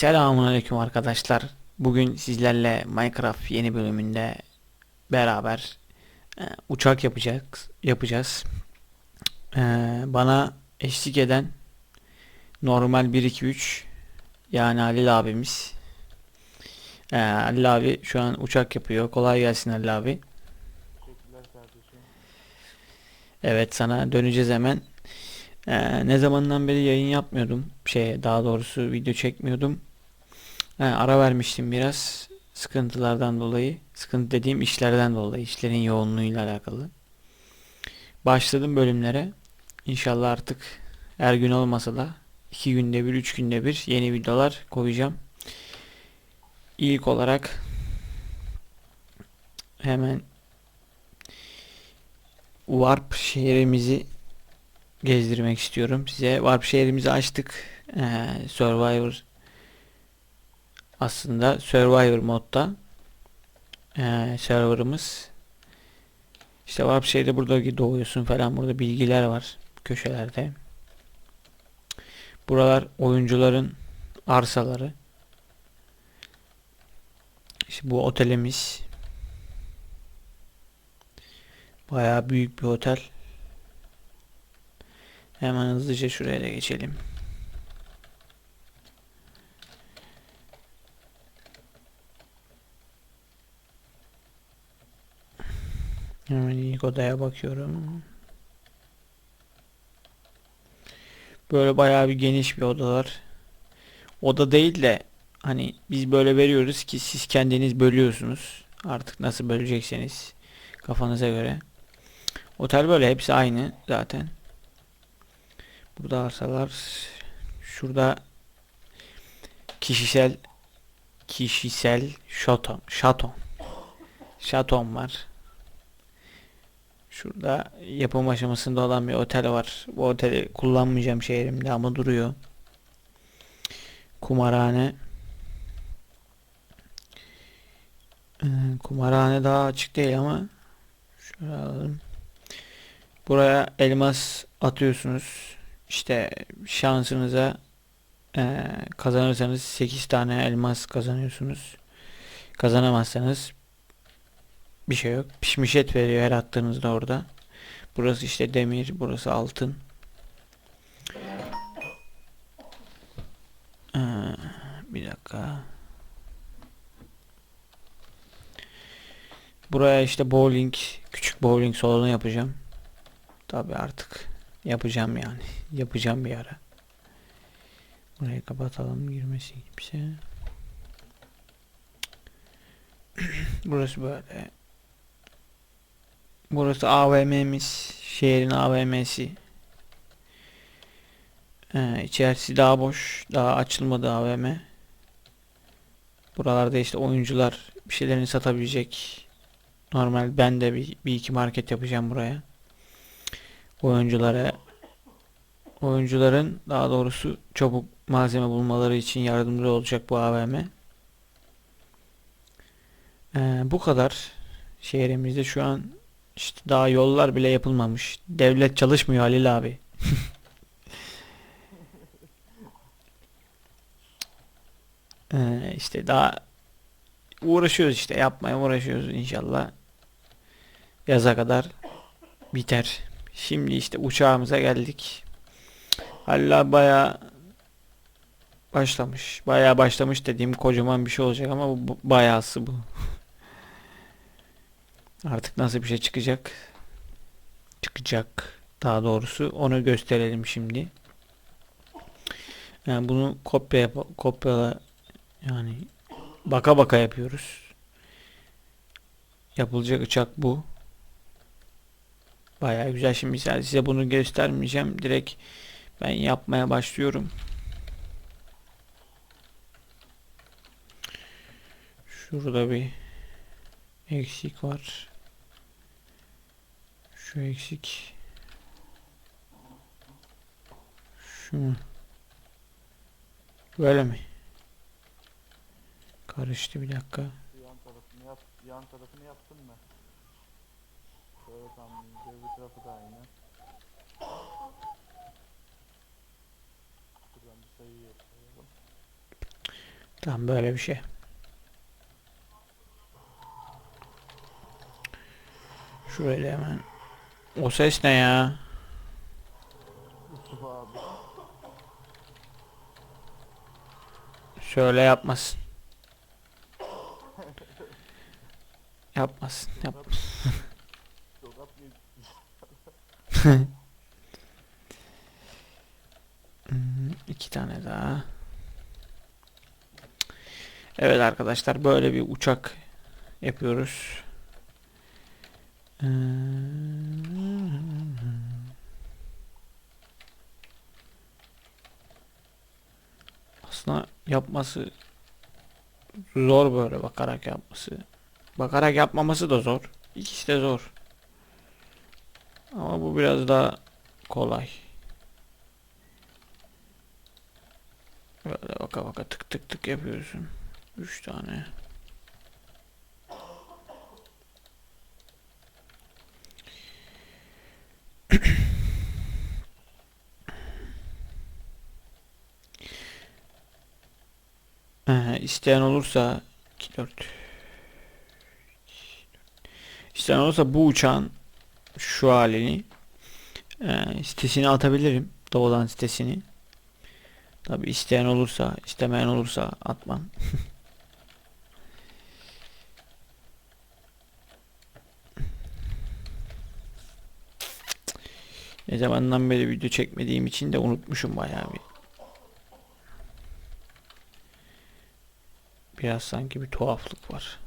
Selamünaleyküm arkadaşlar. Bugün sizlerle Minecraft yeni bölümünde beraber e, uçak yapacağız. Yapacağız. E, bana eşlik eden normal 1 2 3 yani Halil abimiz. E, Halil abi şu an uçak yapıyor. Kolay gelsin Halil abi. Evet sana döneceğiz hemen. Ee, ne zamandan beri yayın yapmıyordum. Şey daha doğrusu video çekmiyordum. Ee, ara vermiştim biraz sıkıntılardan dolayı. Sıkıntı dediğim işlerden dolayı. işlerin yoğunluğuyla alakalı. Başladım bölümlere. İnşallah artık her gün olmasa da iki günde bir, üç günde bir yeni videolar koyacağım. İlk olarak hemen Warp şehrimizi gezdirmek istiyorum size. Warp şehrimizi açtık. Ee, Survivor aslında Survivor modda ee, serverımız. İşte Warp şehri burada doğuyorsun falan. Burada bilgiler var köşelerde. Buralar oyuncuların arsaları. İşte bu otelimiz. Bayağı büyük bir otel. Hemen hızlıca şuraya da geçelim. Hemen ilk odaya bakıyorum. Böyle bayağı bir geniş bir odalar. Oda değil de hani biz böyle veriyoruz ki siz kendiniz bölüyorsunuz. Artık nasıl bölecekseniz kafanıza göre. Otel böyle hepsi aynı zaten. Burada arsalar şurada kişisel kişisel şaton şaton şaton var. Şurada yapım aşamasında olan bir otel var. Bu oteli kullanmayacağım şehrimde ama duruyor. Kumarhane. Ee, kumarhane daha açık değil ama şöyle alalım. Buraya elmas atıyorsunuz. İşte şansınıza eee, kazanırsanız 8 tane elmas kazanıyorsunuz. Kazanamazsanız bir şey yok. Pişmiş et veriyor her attığınızda orada. Burası işte demir, burası altın. Ee, bir dakika. Buraya işte bowling, küçük bowling salonu yapacağım. Tabi artık yapacağım yani. Yapacağım bir ara. Burayı kapatalım girmesin kimse. Burası böyle. Burası AVM'miz. Şehrin AVM'si. Ee, içerisi daha boş. Daha açılmadı AVM. Buralarda işte oyuncular bir şeylerini satabilecek. Normal ben de bir, bir iki market yapacağım buraya. Oyunculara oyuncuların daha doğrusu çabuk malzeme bulmaları için yardımcı olacak bu AVM. Ee, bu kadar. Şehrimizde şu an işte daha yollar bile yapılmamış. Devlet çalışmıyor Halil abi. Ee, işte daha uğraşıyoruz işte yapmaya uğraşıyoruz inşallah. Yaza kadar biter. Şimdi işte uçağımıza geldik. Halil baya başlamış. Baya başlamış dediğim kocaman bir şey olacak ama bu bayağısı bu. Artık nasıl bir şey çıkacak? Çıkacak daha doğrusu onu gösterelim şimdi. Yani bunu kopya yap kopyala yani baka baka yapıyoruz. Yapılacak uçak bu. Bayağı güzel. Şimdi size bunu göstermeyeceğim. Direkt ben yapmaya başlıyorum. Şurada bir eksik var. Şu eksik. Şu mu? Böyle mi? Karıştı bir dakika. Yan tarafını yap, yan tarafını yaptın mı? Şöyle tam öbür tarafı da aynı. Buradan bir sayı yapalım. Tamam böyle bir şey. Da hemen. O ses ne ya? Şöyle yapmasın. Yapmasın. Yap. Tokat mı? Hmm, iki tane daha. Evet arkadaşlar böyle bir uçak yapıyoruz. Ee, Aslında yapması zor böyle bakarak yapması. Bakarak yapmaması da zor. İkisi de zor. Ama bu biraz daha kolay. Böyle baka baka tık tık tık yapıyorsun. Üç tane. Ee, isteyen olursa 2 4 İsteyen olursa bu uçağın şu halini e, sitesine atabilirim. Doğudan sitesini. Tabi isteyen olursa, istemeyen olursa atmam. ne zamandan beri video çekmediğim için de unutmuşum bayağı bir. Biraz sanki bir tuhaflık var.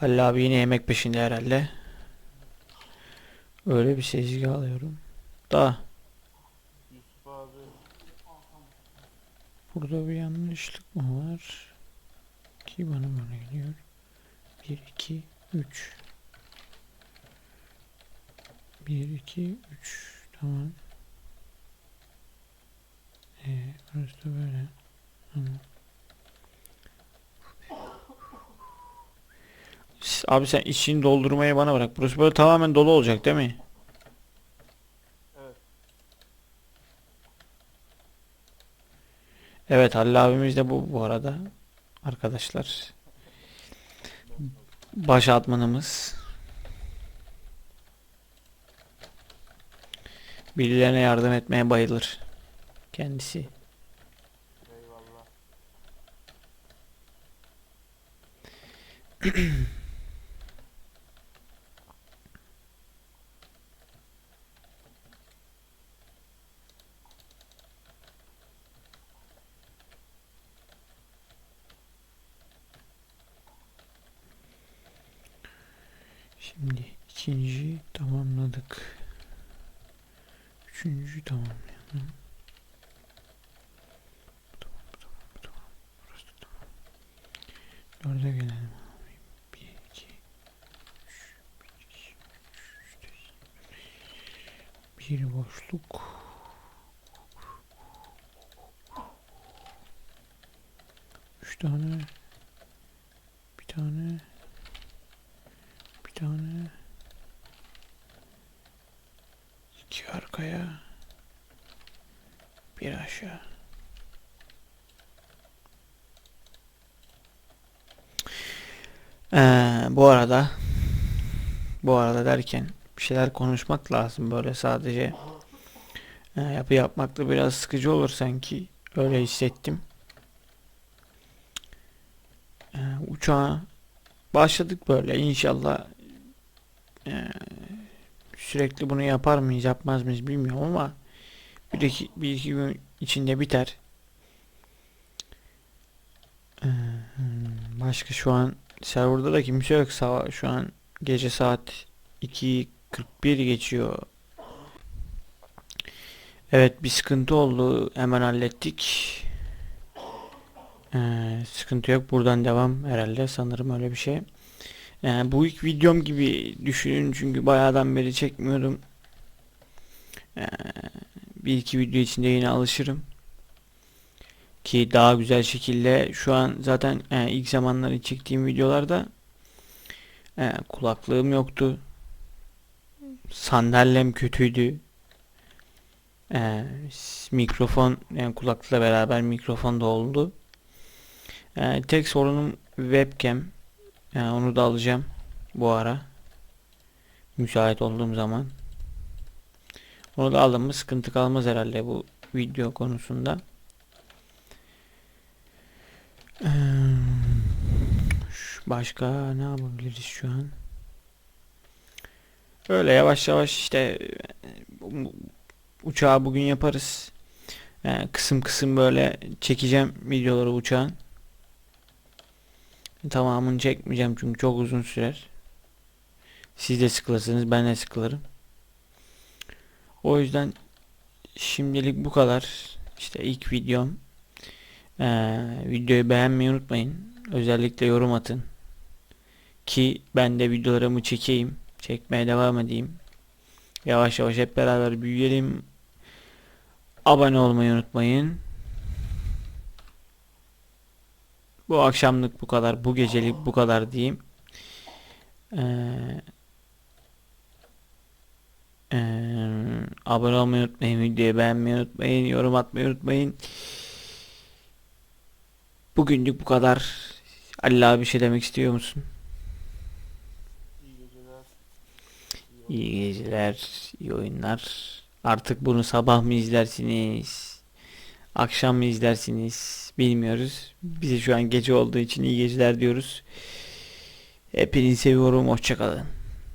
Halil abi yine yemek peşinde herhalde. Öyle bir sezgi alıyorum. Da burada bir yanlışlık mı var? Ki bana böyle geliyor. 1 2 3 1 2 3 tamam. Ee, burası da böyle. Tamam. Abi sen içini doldurmayı bana bırak. Burası böyle tamamen dolu olacak değil mi? Evet. Evet Halil abimiz de bu bu arada. Arkadaşlar. Baş admanımız. Birilerine yardım etmeye bayılır. Kendisi. Eyvallah. Üçüncü tamamlayalım. Tamam, tamam, tamam. Burası tamam. Dörde gelelim. Bir boşluk. Üç tane. Bir tane. Bir tane. iki arkaya. Bir aşağı. Ee, bu arada bu arada derken bir şeyler konuşmak lazım böyle sadece Ee, yapı yapmak da biraz sıkıcı olur sanki öyle hissettim. Ee, uçağa başladık böyle inşallah ee, sürekli bunu yapar mıyız yapmaz mıyız bilmiyorum ama bir iki, bir iki gün içinde biter. Ee, hmm, başka şu an serverda da kimse yok şu an gece saat 2.41 geçiyor. Evet bir sıkıntı oldu. Hemen hallettik. Ee, sıkıntı yok. Buradan devam herhalde. Sanırım öyle bir şey. Ee, bu ilk videom gibi düşünün çünkü bayağıdan beri çekmiyorum. Ee, bir iki video içinde yine alışırım. Ki daha güzel şekilde şu an zaten e, ilk zamanları çektiğim videolarda e, kulaklığım yoktu. Sandalyem kötüydü. E, s- mikrofon yani kulaklıkla beraber mikrofon da oldu. E, tek sorunum webcam. Yani onu da alacağım bu ara. Müsait olduğum zaman. Onu da aldım mı sıkıntı kalmaz herhalde bu video konusunda. Başka ne yapabiliriz şu an? Öyle yavaş yavaş işte uçağı bugün yaparız. E, kısım kısım böyle çekeceğim videoları uçağın. Tamamını çekmeyeceğim çünkü çok uzun sürer. Siz de sıkılırsınız, ben de sıkılırım. O yüzden şimdilik bu kadar. İşte ilk videom. Ee, videoyu beğenmeyi unutmayın. Özellikle yorum atın. Ki ben de videolarımı çekeyim. Çekmeye devam edeyim. Yavaş yavaş hep beraber büyüyelim. Abone olmayı unutmayın. Bu akşamlık bu kadar. Bu gecelik bu kadar diyeyim. Ee, ee, abone olmayı unutmayın. Videoyu beğenmeyi unutmayın. Yorum atmayı unutmayın. Bugünlük bu kadar. Ali abi bir şey demek istiyor musun? İyi geceler, iyi oyunlar. Artık bunu sabah mı izlersiniz? Akşam mı izlersiniz? Bilmiyoruz. Bize şu an gece olduğu için iyi geceler diyoruz. Hepinizi seviyorum. Hoşça kalın.